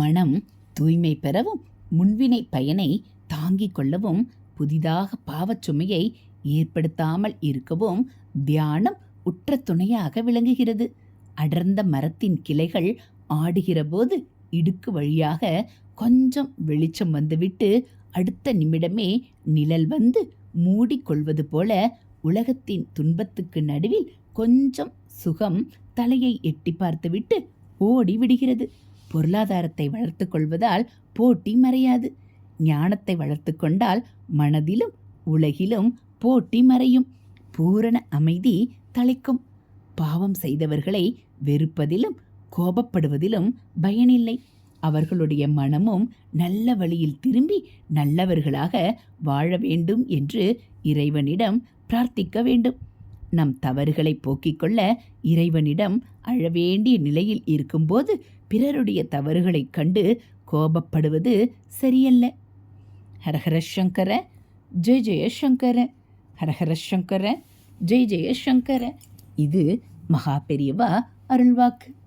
மனம் தூய்மை பெறவும் முன்வினை பயனை தாங்கிக் கொள்ளவும் புதிதாக பாவச்சுமையை ஏற்படுத்தாமல் இருக்கவும் தியானம் உற்ற துணையாக விளங்குகிறது. அடர்ந்த மரத்தின் கிளைகள் ஆடுகிறபோது இடுக்கு வழியாக கொஞ்சம் வெளிச்சம் வந்துவிட்டு அடுத்த நிமிடமே நிழல் வந்து மூடிக்கொள்வது போல உலகத்தின் துன்பத்துக்கு நடுவில் கொஞ்சம் சுகம் தலையை எட்டி பார்த்துவிட்டு ஓடி விடுகிறது. பொருளாதாரத்தை வளர்த்து கொள்வதால் போட்டி மறையாது. ஞானத்தை வளர்த்து கொண்டால் மனதிலும் உலகிலும் போட்டி மறையும். பூரண அமைதி தலைக்கும் பாவம் செய்தவர்களை வெறுப்பதிலும் கோபப்படுவதிலும் பயனில்லை. அவர்களுடைய மனமும் நல்ல வழியில் திரும்பி நல்லவர்களாக வாழ வேண்டும் என்று இறைவனிடம் பிரார்த்திக்க வேண்டும். நம் தவறுகளை போக்கிக் கொள்ள இறைவனிடம் அழவேண்டிய நிலையில் இருக்கும்போது பிறருடைய தவறுகளைக் கண்டு கோபப்படுவது சரியல்ல. ஹரஹர சங்கர ஜெய ஜெயசங்கர ஹரஹர சங்கர ஜெய ஜெயசங்கர இது மகா பெரியவா அருள்வாக்கு.